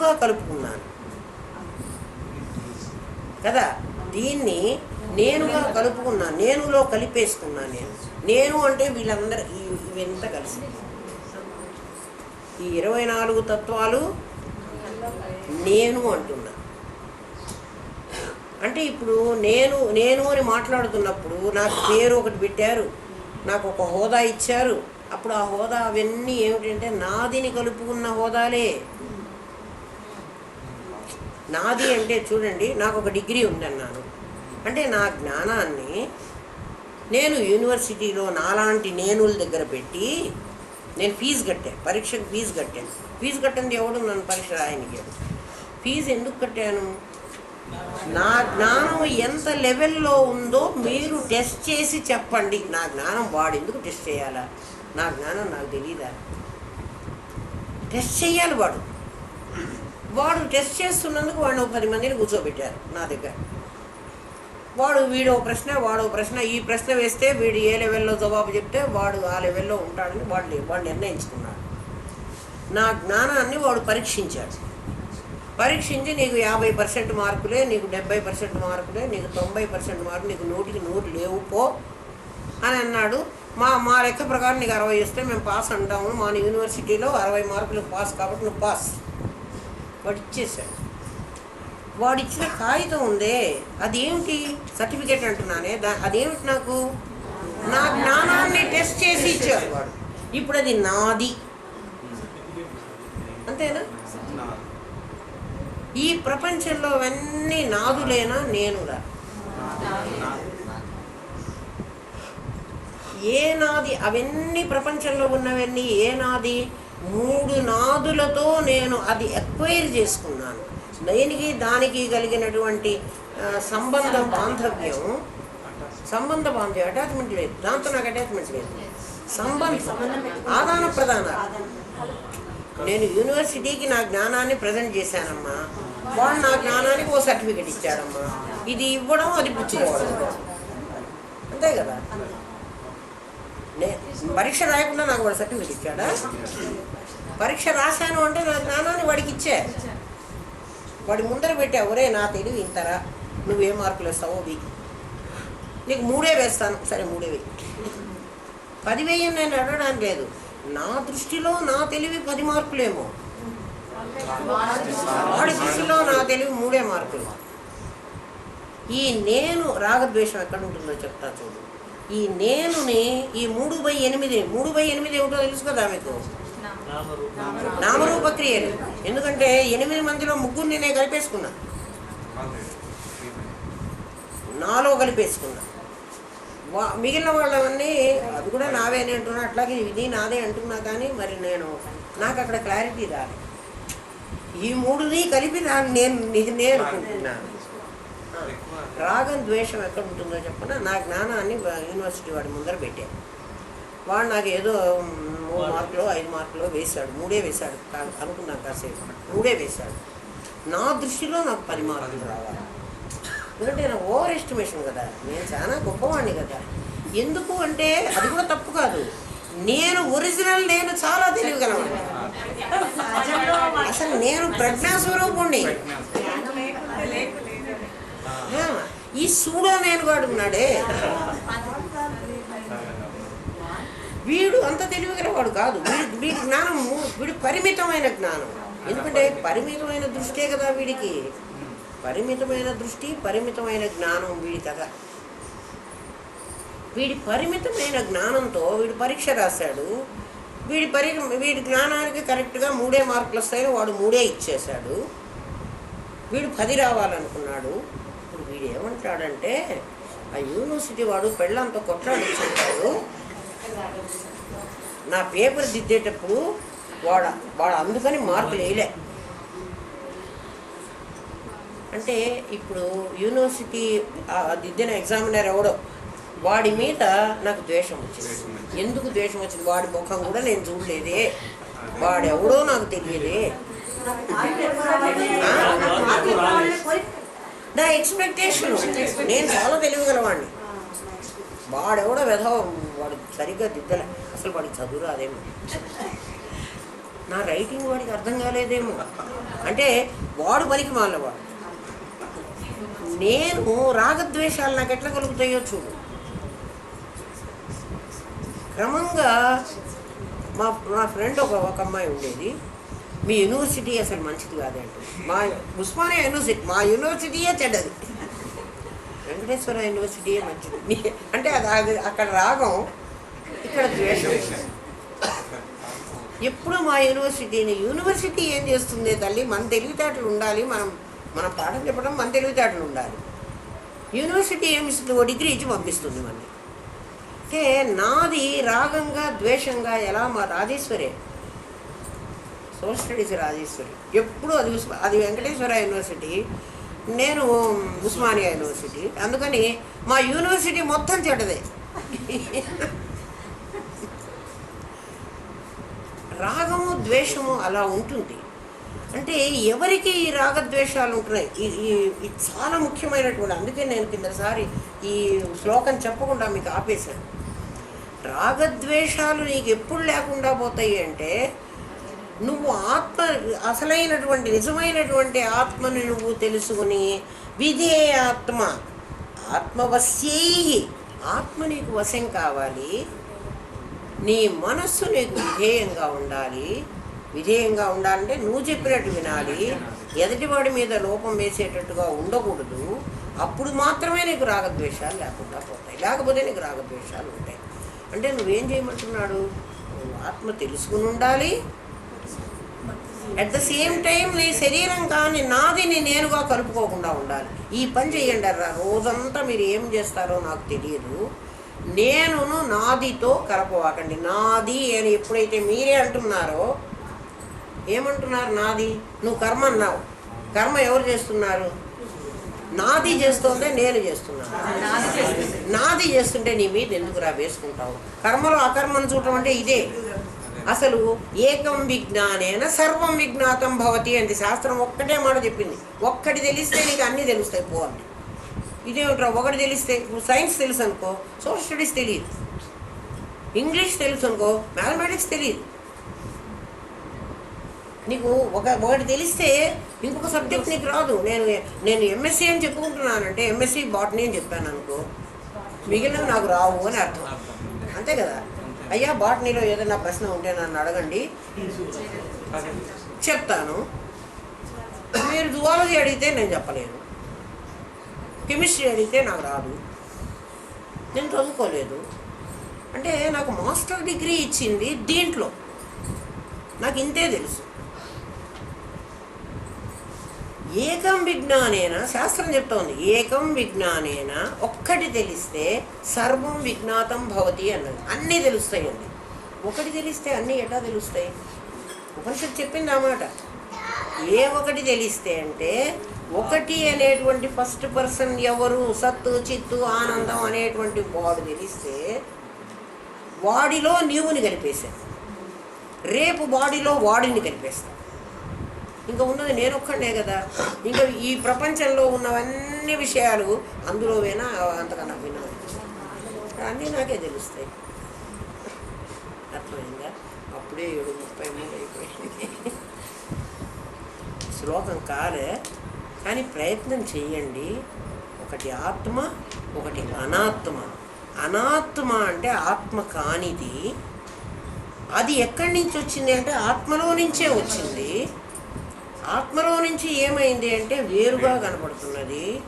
కలుపుకున్నాను. కదా? దీన్ని నేనుగా కలుపుకున్నాను నేనులో కలిపేసుకున్నాను నేను. నేను అంటే వీళ్ళందరూ ఇవింత ఇవంతా కలిసి. ఈ ఇరవై నాలుగు తత్వాలు నేను అంటున్నా. అంటే ఇప్పుడు నేను నేను అని మాట్లాడుతున్నప్పుడు నాకు పేరు ఒకటి పెట్టారు. నాకు ఒక హోదా ఇచ్చారు. అప్పుడు ఆ హోదా అవన్నీ ఏమిటంటే నాదిని కలుపుకున్న హోదాలే. నాది అంటే చూడండి నాకు ఒక డిగ్రీ ఉందన్నాను. అంటే నా జ్ఞానాన్ని నేను యూనివర్సిటీలో నాలాంటి నేనుల దగ్గర పెట్టి నేను ఫీజు కట్టాను పరీక్షకు ఫీజు కట్టాను. ఫీజు కట్టింది ఎవడు? నన్ను పరీక్ష రాయనికాడు ఫీజు ఎందుకు కట్టాను? నా జ్ఞానం ఎంత లెవెల్లో ఉందో మీరు టెస్ట్ చేసి చెప్పండి. నా జ్ఞానం వాడు ఎందుకు టెస్ట్ చేయాలా? నా జ్ఞానం నాకు తెలియదా టెస్ట్ చేయాలి వాడు. వాడు టెస్ట్ చేస్తున్నందుకు వాడిని ఒక పది మందిని కూర్చోబెట్టారు నా దగ్గర. వాడు వీడో ప్రశ్న వాడో ప్రశ్న ఈ ప్రశ్న వేస్తే వీడు ఏ లెవెల్లో జవాబు చెప్తే వాడు ఆ లెవెల్లో ఉంటాడని వాడు వాడు నిర్ణయించుకున్నాడు. నా జ్ఞానాన్ని వాడు పరీక్షించాడు. పరీక్షించి నీకు యాభై పర్సెంట్ మార్కులే నీకు డెబ్బై పర్సెంట్ మార్కులే నీకు తొంభై పర్సెంట్ మార్కులు నీకు నూటికి నూరు లేవు పో అని అన్నాడు. మా మా లెక్క ప్రకారం నీకు అరవై ఇస్తే మేము పాస్ అంటాము. మా యూనివర్సిటీలో అరవై మార్కులు పాస్ కాబట్టి నువ్వు పాస్. వాడు ఇచ్చేసాడు వాడు ఇచ్చిన కాగితం ఉందే అదేమిటి సర్టిఫికేట్ అంటున్నానే దా అదేమిటి నాకు? నా జ్ఞానాన్ని టెస్ట్ చేసి ఇచ్చాడు వాడు. ఇప్పుడు అది నాది. అంతేనా? ఈ ప్రపంచంలో అవన్నీ నాదులేనా నేనురా? ఏ నాది? అవన్నీ ప్రపంచంలో ఉన్నవన్నీ ఏ నాది? మూడు నాదులతో నేను అది ఎక్వైర్ చేసుకున్నాను. దేనికి? దానికి కలిగినటువంటి సంబంధ బాంధవ్యం. సంబంధ బాంధవ్యం అటాచ్మెంట్ లేదు. దాంతో నాకు అటాచ్మెంట్ లేదు. సంబంధం. ఆదాన ప్రధాన నేను యూనివర్సిటీకి నా జ్ఞానాన్ని ప్రజెంట్ చేశానమ్మా. వాడు నా జ్ఞానానికి ఓ సర్టిఫికెట్ ఇచ్చాడమ్మా. ఇది ఇవ్వడం అది పుచ్చుకోవడం అంతే కదా? పరీక్ష రాయకుండా నాకు వాడు సర్టిఫికెట్ ఇచ్చాడా? పరీక్ష రాశాను అంటే నా జ్ఞానాన్ని వాడికి ఇచ్చే. వాడి ముందర పెట్టా ఒరే నా తెలివి ఇంతరా? నువ్వే మార్కులు వేస్తావో వెయ్యి నీకు మూడే వేస్తాను. సరే మూడే వెయ్యి పది వెయ్యి నేను అడగడానికి లేదు. నా దృష్టిలో నా తెలివి పది మార్కులేమో. వాడి దృష్టిలో నా తెలివి మూడే మార్కులు. ఈ నేను రాగద్వేషం ఎక్కడ ఉంటుందో చెప్తా చూడు. ఈ నేనుని ఈ మూడు బై ఎనిమిది మూడు బై ఎనిమిది ఏమిటో తెలుసు కదా మీకు? నామరూప క్రియలు ఎందుకంటే ఎనిమిది మందిలో ముగ్గురిని నేను కలిపేసుకున్నా. నాలో కలిపేసుకున్నా. వా మిగిలిన వాళ్ళవన్నీ అది కూడా నావే అని అంటున్నా. అట్లాగే ఇది నాదే అంటున్నా కానీ మరి నేను నాకు అక్కడ క్లారిటీ రాలేదు ఈ మూడుని కలిపి నేను నేను అనుకుంటున్నాను. రాగం ద్వేషం ఎక్కడ ఉంటుందో చెప్పన? నా జ్ఞానాన్ని యూనివర్సిటీ వాడి ముందర పెట్టాను వాడు నాకు ఏదో మూడు మార్కులు. ఐదు మార్కులు వేశాడు. మూడే వేశాడు. అనుకున్నాను కాసేపు. మూడే వేశాడు. నా దృష్టిలో నాకు పది మార్కులు రావాలి. ఎందుకంటే నా ఓవర్ ఎస్టిమేషన్ కదా. నేను చాలా గొప్పవాడిని కదా. ఎందుకు అంటే అది కూడా తప్పు కాదు. నేను ఒరిజినల్ నేను చాలా తెలియగలవాడిని అసలు నేను ప్రజ్ఞాస్వరూపుణ్ణి. ఈ సూడో నేను వాడు ఉన్నాడే. వీడు అంత తెలివిగలవాడు కాదు. వీడి వీడి జ్ఞానం వీడి పరిమితమైన జ్ఞానం. ఎందుకంటే పరిమితమైన దృష్టే కదా వీడికి. పరిమితమైన దృష్టి పరిమితమైన జ్ఞానం వీడి కదా వీడి పరిమితమైన జ్ఞానంతో వీడు పరీక్ష రాశాడు. వీడి పరి వీడి జ్ఞానానికి కరెక్ట్గా మూడే మార్కులు వస్తాయని వాడు మూడే ఇచ్చేశాడు. వీడు పది రావాలనుకున్నాడు. వీడు ఏమంటాడంటే ఆ యూనివర్సిటీ వాడు పెళ్ళంతో కొట్లాడించుంటాడు నా పేపర్ దిద్దేటప్పుడు వాడు వాడు అందుకని మార్కులు వేయలే. అంటే ఇప్పుడు యూనివర్సిటీ దిద్దిన ఎగ్జామినర్ ఎవడో వాడి మీద నాకు ద్వేషం వచ్చింది. ఎందుకు ద్వేషం వచ్చింది? వాడి ముఖం కూడా నేను చూడలేదే. వాడెవడో నాకు తెలియదే. నా ఎక్స్పెక్టేషన్ నేను చాలా తెలియగలవాడిని వాడెవడో వెధవ వాడు సరిగ్గా దిద్దలే. అసలు వాడికి చదువు రాదేమో. నా రైటింగ్ వాడికి అర్థం కాలేదేమో. అంటే వాడు పనికి మాలవాడు నేను రాగద్వేషాలు నాకు ఎట్లా కలుగుతాయో చూడు. క్రమంగా మా మా ఫ్రెండ్ ఒక ఒక అమ్మాయి ఉండేది. మీ యూనివర్సిటీ అసలు మంచిది కాదండి మా ఉస్మానియా యూనివర్సిటీ మా యూనివర్సిటీయే చెడ్డది. వెంకటేశ్వర యూనివర్సిటీయే మంచిది. అంటే అది అక్కడ రాగం ఇక్కడ ద్వేషం. ఎప్పుడు మా యూనివర్సిటీని యూనివర్సిటీ ఏం చేస్తుంది తల్లి? మన తెలివితేటలు ఉండాలి. మనం మనం పాఠం చెప్పడం మన తెలివితేటలు ఉండాలి. యూనివర్సిటీ ఏమి ఇస్తుంది? ఓ డిగ్రీ ఇచ్చి పంపిస్తుంది మనకి అంటే నాది రాగంగా ద్వేషంగా ఎలా మా రాజేశ్వరే? Social studies Rajeshwari. ఎప్పుడు అది అది వెంకటేశ్వర యూనివర్సిటీ నేను ఉస్మానియా యూనివర్సిటీ. అందుకని మా యూనివర్సిటీ మొత్తం చెడ్డదే. రాగము ద్వేషము అలా ఉంటుంది. అంటే ఎవరికి ఈ రాగద్వేషాలు ఉంటున్నాయి? ఇది చాలా ముఖ్యమైనటువంటి అందుకే నేను కిందసారి ఈ శ్లోకం చెప్పకుండా మీకు ఆపేశాను. రాగద్వేషాలు నీకు ఎప్పుడు లేకుండా పోతాయి అంటే నువ్వు ఆత్మ అసలైనటువంటి నిజమైనటువంటి ఆత్మని నువ్వు తెలుసుకుని విధేయాత్మ ఆత్మవశ్యై ఆత్మ నీకు వశం కావాలి. నీ మనస్సు నీకు విధేయంగా ఉండాలి. విధేయంగా ఉండాలంటే నువ్వు చెప్పినట్టు వినాలి. ఎదుటివాడి మీద లోపం వేసేటట్టుగా ఉండకూడదు. అప్పుడు మాత్రమే నీకు రాగద్వేషాలు లేకుండా పోతాయి. లేకపోతే నీకు రాగద్వేషాలు ఉంటాయి. అంటే నువ్వేం చేయమంటున్నాడు? నువ్వు ఆత్మ తెలుసుకుని ఉండాలి. అట్ ద సేమ్ టైం నీ శరీరం కానీ నాది నీ నేనుగా కలుపుకోకుండా ఉండాలి. ఈ పని చేయండి అర్రా. రోజంతా మీరు ఏం చేస్తారో నాకు తెలియదు. నేనును నాదితో కలపవాకండి. నాది అని ఎప్పుడైతే మీరే అంటున్నారో ఏమంటున్నారు నాది? నువ్వు కర్మ అన్నావు. కర్మ ఎవరు చేస్తున్నారు? నాది చేస్తుంటే నేను చేస్తున్నాను. నాది చేస్తుంటే నీ మీద ఎందుకు రా వేసుకుంటావు? కర్మలో అకర్మను చూడటం అంటే ఇదే. అసలు ఏకం విజ్ఞానేన సర్వం విజ్ఞాతం భవతి అంటే శాస్త్రం ఒక్కటే మాట చెప్పింది. ఒక్కటి తెలిస్తే నీకు అన్నీ తెలుస్తాయి పో అంటే ఇదేమిట్రా ఒకటి తెలిస్తే ఇప్పుడు సైన్స్ తెలుసు అనుకో సోషల్ స్టడీస్ తెలియదు. ఇంగ్లీష్ తెలుసు అనుకో మ్యాథమెటిక్స్ తెలియదు. నీకు ఒక ఒకటి తెలిస్తే ఇంకొక సబ్జెక్ట్ నీకు రాదు. నేను నేను ఎంఎస్సీ అని చెప్పుకుంటున్నానంటే ఎంఎస్సీ బాటనీ అని చెప్పాను అనుకో మిగిలిన నాకు రావు అని అర్థం. అంతే కదా? అయ్యా బాటనీలో ఏదైనా ప్రశ్న ఉంటే నన్ను అడగండి. చెప్తాను. మీరు జువాలజీ అడిగితే నేను చెప్పలేను. కెమిస్ట్రీ అడిగితే నాకు రాదు. నేను చదువుకోలేదు. అంటే నాకు మాస్టర్ డిగ్రీ ఇచ్చింది దీంట్లో. నాకు ఇంతే తెలుసు. ఏకం విజ్ఞానేన శాస్త్రం చెప్తోంది ఏకం విజ్ఞానేన ఒక్కటి తెలిస్తే సర్వం విజ్ఞాతం భవతి అన్నది. అన్నీ తెలుస్తాయి అండి ఒకటి తెలిస్తే అన్నీ ఎట్లా తెలుస్తాయి? ఉపనిషత్తు చెప్పింది ఆ మాట. ఏ ఒకటి తెలిస్తే అంటే ఒకటి అనేటువంటి ఫస్ట్ పర్సన్ ఎవరు సత్తు చిత్తు ఆనందం అనేటువంటి వాడు తెలిస్తే వాడిలో నీవుని కలిపేశాను రేపు బాడీలో వాడిని కలిపేస్తాను ఇంకా ఉన్నది నేను ఒక్కడే కదా. ఇంకా ఈ ప్రపంచంలో ఉన్నవన్నీ విషయాలు అందులో వినా అంతకన్నా వినా అన్నీ నాకే తెలుస్తాయి. అర్థమైందా? అప్పుడే ఏడు ముప్పై మూడు అయిపోయింది. శ్లోకం కాలే కానీ ప్రయత్నం చేయండి ఒకటి ఆత్మ ఒకటి అనాత్మ. అనాత్మ అంటే ఆత్మ కానిది. అది ఎక్కడి నుంచి వచ్చింది అంటే ఆత్మలో నుంచే వచ్చింది. ఆత్మలో నుంచి ఏమైంది అంటే వేరుగా కనపడుతున్నది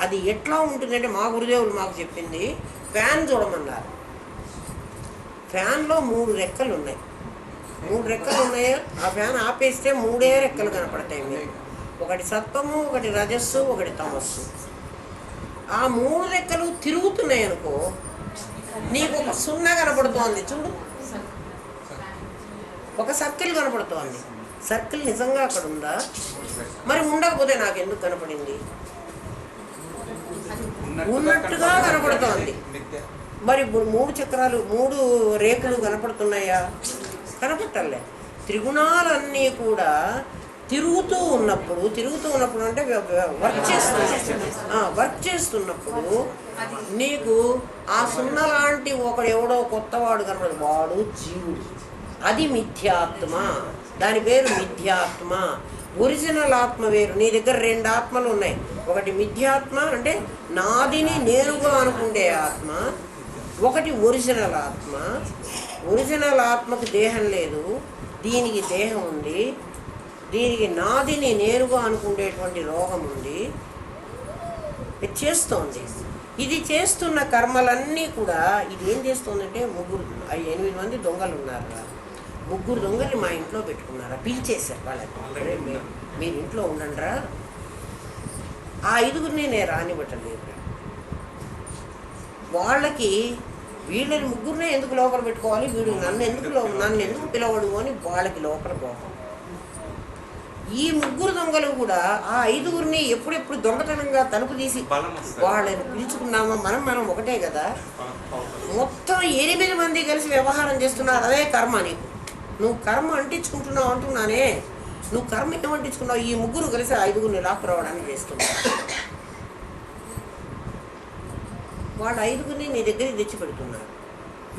అది ఎట్లా ఉంటుందంటే మా గురుదేవులు మాకు చెప్పింది ఫ్యాన్ చూడమన్నారు. ఫ్యాన్లో మూడు రెక్కలు ఉన్నాయి. మూడు రెక్కలు ఉన్నాయి ఆ ఫ్యాన్ ఆపేస్తే మూడే రెక్కలు కనపడతాయి మీకు. ఒకటి సత్వము ఒకటి రజస్సు ఒకటి తమస్సు. ఆ మూడు రెక్కలు తిరుగుతున్నాయి అనుకో నీకు ఒక సున్నా కనపడుతోంది చూడు. ఒక సర్కిల్ కనపడుతోంది. సర్కిల్ నిజంగా అక్కడ ఉందా? మరి ఉండకపోతే నాకు ఎందుకు కనపడింది? ఉన్నట్టుగా కనపడుతోంది. మరి ఇప్పుడు మూడు చక్రాలు మూడు రేకులు కనపడుతున్నాయా? కనపట్టలే త్రిగుణాలన్నీ కూడా తిరుగుతూ ఉన్నప్పుడు తిరుగుతూ ఉన్నప్పుడు అంటే వర్క్ చేస్తున్నప్పుడు. వర్క్ చేస్తున్నప్పుడు నీకు ఆ సున్న లాంటి ఒకడు ఎవడో కొత్తవాడు కనపడదు వాడు జీవుడు. అది మిథ్యాత్మ. దాని పేరు మిథ్యాత్మ. ఒరిజినల్ ఆత్మ వేరు. నీ దగ్గర రెండు ఆత్మలు ఉన్నాయి. ఒకటి మిథ్యాత్మ అంటే నాదిని నేరుగా అనుకుండే ఆత్మ. ఒకటి ఒరిజినల్ ఆత్మ. ఒరిజినల్ ఆత్మకు దేహం లేదు. దీనికి దేహం ఉంది. దీనికి నాదిని నేరుగా అనుకునేటువంటి రోగం ఉంది. ఇది చేస్తోంది. ఇది చేస్తున్న కర్మలన్నీ కూడా ఇది ఏం చేస్తోందంటే ముగ్గురు ఎనిమిది మంది దొంగలు ఉన్నారు. ముగ్గురు దొంగల్ని మా ఇంట్లో పెట్టుకున్నారా? పిలిచేశారు వాళ్ళని. "ఒరే, మీ- మీరు ఇంట్లో ఉండండిరా. ఆ ఐదుగురిని నేను రానివ్వటలేదు వాళ్ళకి వీళ్ళని ముగ్గురినే ఎందుకు లోపల పెట్టుకోవాలి? వీడు నన్ను ఎందుకు నన్ను ఎందుకు పిలవడు అని వాళ్ళకి లోపల కోపం. ఈ ముగ్గురు దొంగలు కూడా ఆ ఐదుగురిని ఎప్పుడెప్పుడు దొంగతనంగా తలుపు తీసి వాళ్ళని పిలుచుకున్నామా? మనం మనం ఒకటే కదా. మొత్తం ఎనిమిది మంది కలిసి వ్యవహారం చేస్తున్నారు. అదే కర్మ నీకు. నువ్వు కర్మ అంటించుకుంటున్నావు అంటున్నానే. నువ్వు కర్మ ఏమంటించుకున్నావు? ఈ ముగ్గురు కలిసి ఐదుగురిని ఐదుగురిని లాక్కురావడానికి చేస్తున్నావు వాళ్ళ ఐదుగురిని నీ దగ్గరికి తెచ్చి పెడుతున్నారు.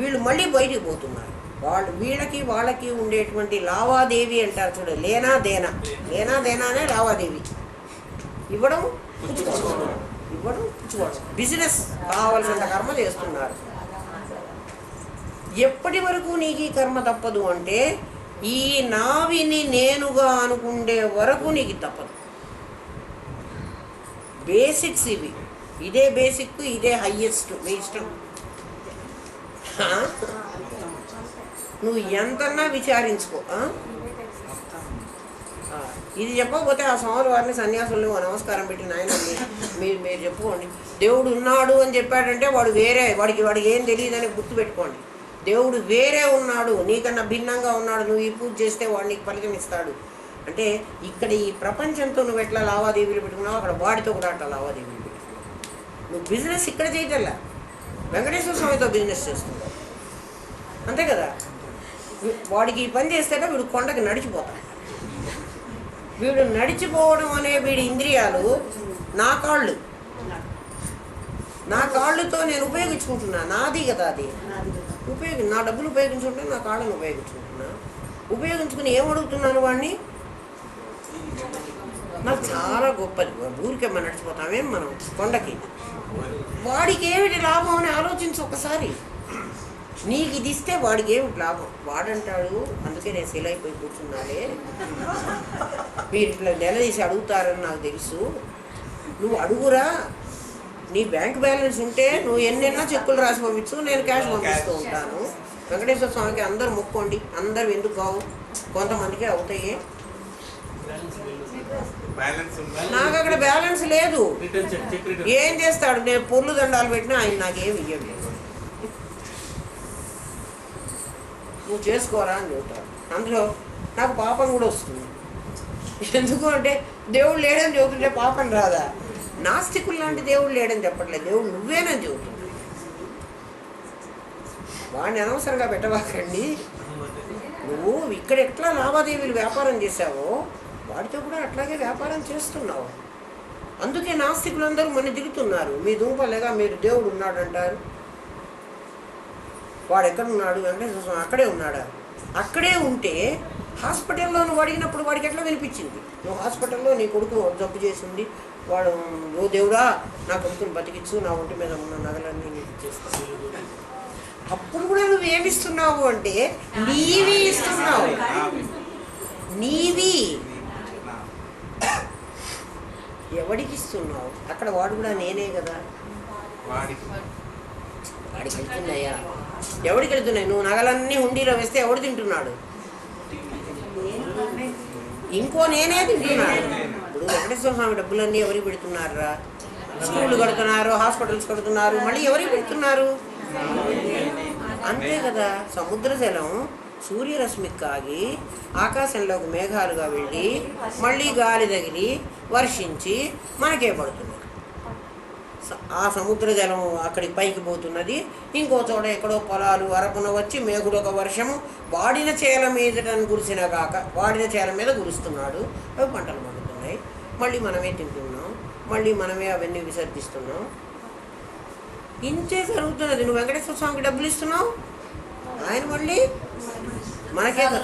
వీళ్ళు మళ్ళీ బయటికి పోతున్నారు. వాళ్ళు వీళ్ళకి వాళ్ళకి ఉండేటువంటి లావాదేవి అంటారు చూడు లేనా దేనా? లేనా దేనానే లావాదేవి. ఇవ్వడం పుచ్చుకోవడం. ఇవ్వడం పుచ్చుకోవడం. బిజినెస్ కావాల్సినంత కర్మ చేస్తున్నారు. ఎప్పటి వరకు నీకు ఈ కర్మ తప్పదు అంటే ఈ నావిని నేనుగా అనుకుండే వరకు నీకు తప్పదు. బేసిక్స్ ఇవి. ఇదే బేసిక్ ఇదే హయ్యెస్ట్ మీ ఇష్టం. నువ్వు ఎంతన్నా విచారించుకో ఇది చెప్పకపోతే ఆ స్వామి వారిని సన్యాసులు నమస్కారం పెట్టిన నాయన మీరు మీరు చెప్పుకోండి. దేవుడు ఉన్నాడు అని చెప్పాడంటే వాడు వేరే వాడికి వాడికి ఏం తెలియదని గుర్తుపెట్టుకోండి. దేవుడు వేరే ఉన్నాడు నీకన్నా భిన్నంగా ఉన్నాడు నువ్వు ఈ పూజ చేస్తే వాడు నీకు అంటే ఇక్కడ ఈ ప్రపంచంతో నువ్వు ఎట్లా లావాదేవీలు పెట్టుకున్నావు అక్కడ వాడితో కూడా అట్లా లావాదేవీలు పెట్టుకున్నావు. నువ్వు బిజినెస్ ఇక్కడ చేయటల్లా? వెంకటేశ్వర స్వామితో బిజినెస్ చేస్తున్నావు. అంతే కదా? వాడికి ఈ పని చేస్తేనే వీడు కొండకి నడిచిపోతాడు. వీడు నడిచిపోవడం అనే వీడి ఇంద్రియాలు నా కాళ్ళు. నా కాళ్ళతో నేను ఉపయోగించుకుంటున్నా. నాది కదా అది. ఉపయోగి నా డబ్బులు ఉపయోగించుకుంటే నా కాళ్ళను ఉపయోగించుకుంటున్నా. ఉపయోగించుకుని ఏం అడుగుతున్నాను వాడిని నాకు చాలా గొప్పది ఊరికే నడిచిపోతామేం మనం కొండకి. వాడికి ఏమిటి లాభం అని ఆలోచించు ఒకసారి. నీకు ఇది ఇస్తే వాడికి ఏమిటి లాభం? వాడంటాడు అందుకే నేను సెల్ అయిపోయి కూర్చున్నాలే మీరు ఇట్లా నిలదీసి అడుగుతారని నాకు తెలుసు. నువ్వు అడుగురా. నీ బ్యాంక్ బ్యాలెన్స్ ఉంటే నువ్వు ఎన్నెన్నా చెక్కులు రాసి పంపించు నేను క్యాష్ పంపిస్తూ ఉంటాను. వెంకటేశ్వర స్వామికి అందరు మొక్కోండి. అందరు ఎందుకు కావు కొంతమందికి అవుతాయి. నాకు అక్కడ బ్యాలెన్స్ లేదు. ఏం చేస్తాడు? నేను పొర్లు దండాలు పెట్టినా ఆయన నాకేం ఇయ్యడు. నువ్వు చేసుకోరా అని చెబుతాడు. అందులో నాకు పాపం కూడా వస్తుంది. ఎందుకు అంటే దేవుడు లేడని చెబుతుంటే పాపం రాదా? నాస్తికులు లాంటి దేవుడు లేడని చెప్పట్లేదు. దేవుడు నువ్వేనని చెబుతుంది. వాడిని అనవసరంగా పెట్టవాకండి. నువ్వు ఇక్కడ ఎట్లా లావాదేవీలు వ్యాపారం చేసావో వాడితో కూడా అట్లాగే వ్యాపారం చేస్తున్నావు. అందుకే నాస్తికులందరూ మన దిగుతున్నారు. మీ దుంపలేగా మీరు దేవుడు ఉన్నాడు అంటారు వాడు ఎక్కడ ఉన్నాడు? వెంకటేశ్వర స్వామి అక్కడే ఉన్నాడా? అక్కడే ఉంటే హాస్పిటల్లో నువ్వు అడిగినప్పుడు వాడికి ఎట్లా వినిపించింది? నువ్వు హాస్పిటల్లో నీ కొడుకు జబ్బు చేసి ఉండి వాడు ఓ దేవుడా నా కొడుకుని బతికిచ్చు నా ఒంటి మీద ఉన్న నగలన్నీ నీకు ఇచ్చేస్తాను అప్పుడు కూడా నువ్వు ఏమిస్తున్నావు అంటే నీవి ఇస్తున్నావు. నీవి. ఎవడికి ఇస్తున్నావు? అక్కడ వాడు కూడా నేనే కదా. వాడికి వెళ్తున్నాయా? ఎవడికి వెళ్తున్నాయి? నువ్వు నగలన్నీ హుండీలో వేస్తే ఎవడు తింటున్నాడు? ఇంకో నేనే తింటున్నాను. ఇప్పుడు వెంకటేశ్వర స్వామి డబ్బులన్నీ ఎవరికి పెడుతున్నారా స్కూళ్ళు కడుతున్నారు హాస్పిటల్స్ కడుతున్నారు మళ్ళీ ఎవరికి పెడుతున్నారు? అంతే కదా. సముద్ర జలం సూర్యరశ్మి కాగి ఆకాశంలోకి మేఘాలుగా వెళ్ళి మళ్ళీ గాలి తగిలి వర్షించి మనకే పడుతుంది. ఆ సముద్ర జలం అక్కడికి పైకి పోతున్నది. ఇంకో చోట ఎక్కడో పొలాలు అరపున వచ్చి మేఘుడు ఒక వర్షము వాడిన చేల మీదటని కురిసిన కాక వాడిన చేల మీద కురుస్తున్నాడు అవి పంటలు పండుతున్నాయి. మళ్ళీ మనమే తింటున్నాం. మళ్ళీ మనమే అవన్నీ విసర్జిస్తున్నాం. ఇంతే జరుగుతున్నది. నువ్వు వెంకటేశ్వర స్వామికి డబ్బులు ఇస్తున్నావు? ఆయన మళ్ళీ? మనకే కదా.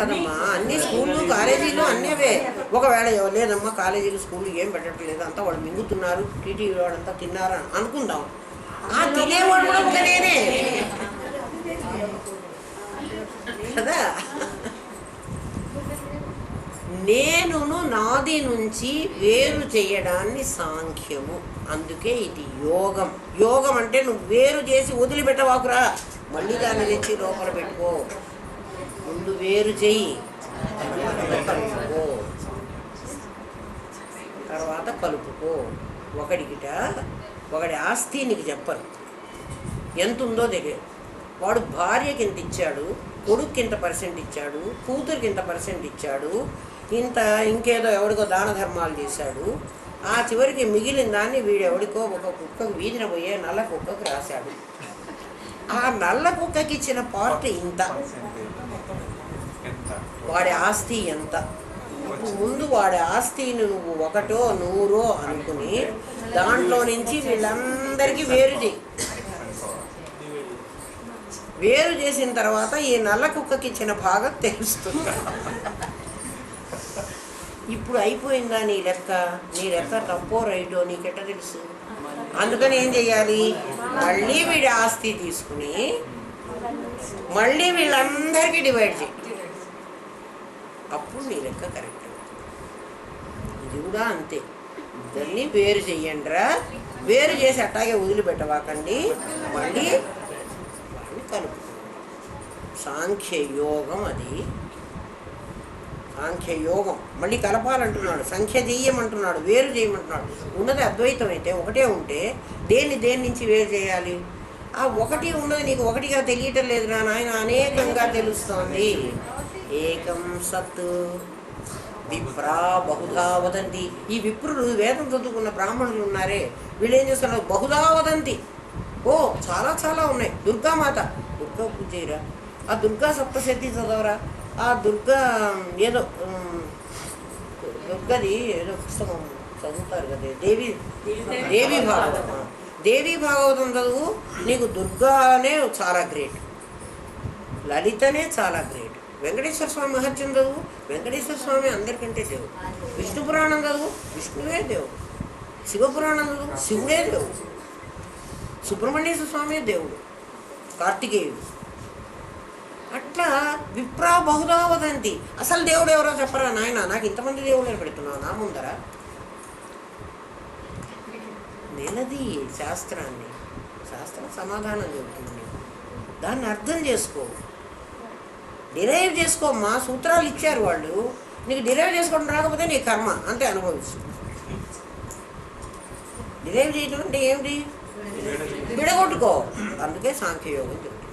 భోజనమే అన్ని స్కూళ్ళు కాలేజీలు అన్నీవే. ఒకవేళ లేదమ్మా కాలేజీలు స్కూళ్ళు ఏం పెట్టట్లేదు. అంతా వాళ్ళు మింగుతున్నారు. టీటీవీ వాడంతా తిన్నారు అనుకుందాం. ఆ తినేవాడు కూడా ఒక నేనే కదా? నేనును నాది నుంచి వేరు చేయడాన్ని సాంఖ్యము. అందుకే ఇది యోగం. యోగం అంటే నువ్వు వేరు చేసి వదిలిపెట్టవాకురా. మళ్ళీ దాన్ని తెచ్చి లోపల పెట్టుకో. రెండు వేరు చెయ్యి. తర్వాత కలుపుకో. తర్వాత కలుపుకో ఒకడికిట ఒకడి ఆస్తి నీకు చెప్పరు. ఎంత ఉందో తెలియదు. వాడు భార్యకి ఇంత ఇచ్చాడు కొడుక్కి ఇంత పర్సెంట్ ఇచ్చాడు కూతురికి ఇంత పర్సెంట్ ఇచ్చాడు ఇంత ఇంకేదో ఎవడికో దాన ధర్మాలు చేశాడు. ఆ చివరికి మిగిలిన దాన్ని వీడు ఎవడికో ఒక కుక్కకు వీధిన పోయే నల్ల కుక్కకు రాశాడు. ఆ నల్ల కుక్కకి ఇచ్చిన పార్ట్ ఇంత. వాడి ఆస్తి ఎంత? ముందు వాడి ఆస్తిని నువ్వు ఒకటో నూరో అనుకుని దాంట్లో నుంచి వీళ్ళందరికీ వేరు చేయి. వేరు చేసిన తర్వాత ఈ నల్ల కుక్కకి ఇచ్చిన భాగం తెలుస్తుంది. ఇప్పుడు అయిపోయిందా నీ లెక్క? నీ లెక్క తప్పో రైటో నీకెట్ట తెలుసు? అందుకని ఏం చెయ్యాలి? మళ్ళీ వీడి ఆస్తి తీసుకుని మళ్ళీ వీళ్ళందరికీ డివైడ్ చేయి. అప్పుడు లెక్క కరెక్ట్. ఇది కూడా అంతే. ఇద్దరిని వేరు చెయ్యండిరా. వేరు చేసి అట్టాగే వదిలిపెట్టవాకండి. మళ్ళీ వాడిని కలుపు సాంఖ్యయోగం అది. సాంఖ్యయోగం. మళ్ళీ కలపాలంటున్నాడు. సంఖ్య చెయ్యమంటున్నాడు. వేరు చేయమంటున్నాడు ఉన్నది అద్వైతం అయితే ఒకటే ఉంటే దేన్ని దేని నుంచి వేరు చేయాలి? ఆ ఒకటి ఉన్నది నీకు ఒకటిగా తెలియటం లేదు నా నాయన అనేకంగా తెలుస్తోంది. ఏకం సత్. విప్రా బహుధా వదంతి. ఈ విప్రులు వేదం చదువుకున్న బ్రాహ్మణులు ఉన్నారే వీళ్ళు ఏం చేస్తున్నారు బహుధా వదంతి. ఓ చాలా చాలా ఉన్నాయి. దుర్గామాత దుర్గా పూజ చేయరా? ఆ దుర్గా సప్తశతి చదవరా? ఆ దుర్గా ఏదో దుర్గది ఏదో పుస్తకం చదువుతారు కదా దేవి దేవి భాగవతం. దేవి భాగవతం చదువు నీకు దుర్గానే చాలా గ్రేట్. లలితనే చాలా గ్రేట్. వెంకటేశ్వర స్వామి మహత్యం చదువు వెంకటేశ్వర స్వామి అందరికంటే దేవుడు. విష్ణు పురాణం చదువు విష్ణువే దేవుడు. శివపురాణం చదువు శివుడే దేవుడు. సుబ్రహ్మణ్యేశ్వర స్వామి దేవుడు. కార్తికేయుడు. అట్లా విప్రా బహుదా వదంతి అసలు దేవుడు ఎవరో చెప్పరా నాయన? నాకు ఇంతమంది దేవుళ్ళు పెడుతున్నావు నా ముందర. నిలది శాస్త్రాన్ని శాస్త్రం సమాధానం చెబుతుంది. దాన్ని అర్థం చేసుకో. డిరైవ్ చేసుకో సూత్రాలు ఇచ్చారు వాళ్ళు. నీకు డిరైవ్ చేసుకోవడం రాకపోతే నీ కర్మ. అంతే అనుభవించు. డిరైవ్ చేయడం అంటే ఏమిటి? విడగొట్టుకో. అందుకే సాంఖ్యయోగం చెప్తున్నాను.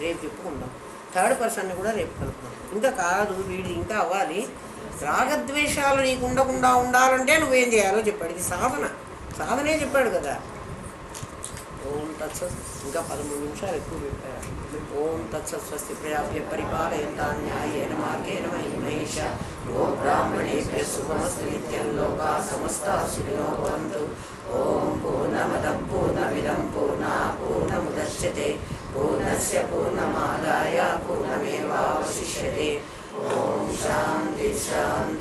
రేపు చెప్పుకుందాం. థర్డ్ పర్సన్ని కూడా రేపు కలుపుకుందాం ఇంకా కాదు వీడు ఇంకా అవ్వాలి. రాగద్వేషాలు నీకు ఉండకుండా ఉండాలంటే నువ్వేం చేయాలో చెప్పాడు. ఇది సాధన. సాధనే చెప్పాడు కదా. ఓం తత్సత్. ఇంకా పదమూడు నిమిషాలు ఎక్కువ పెట్టారు. ఓం తత్సత్ స్వస్తి ప్రజాభ్య పరిపాలయంతాన్యాయేన మార్గేణ మహి మహేష ఓ బ్రాహ్మణేభ్య శుభమస్తు నిత్యం లోకా సమస్త సుఖినో భవంతు. ఓం పూర్ణమద పూర్ణమిదం పూర్ణా పూర్ణముదశ్యతే పూర్ణస్య పూర్ణమాదాయ పూర్ణమేవాశిష్యతే ఓం శాంతి శాంతి.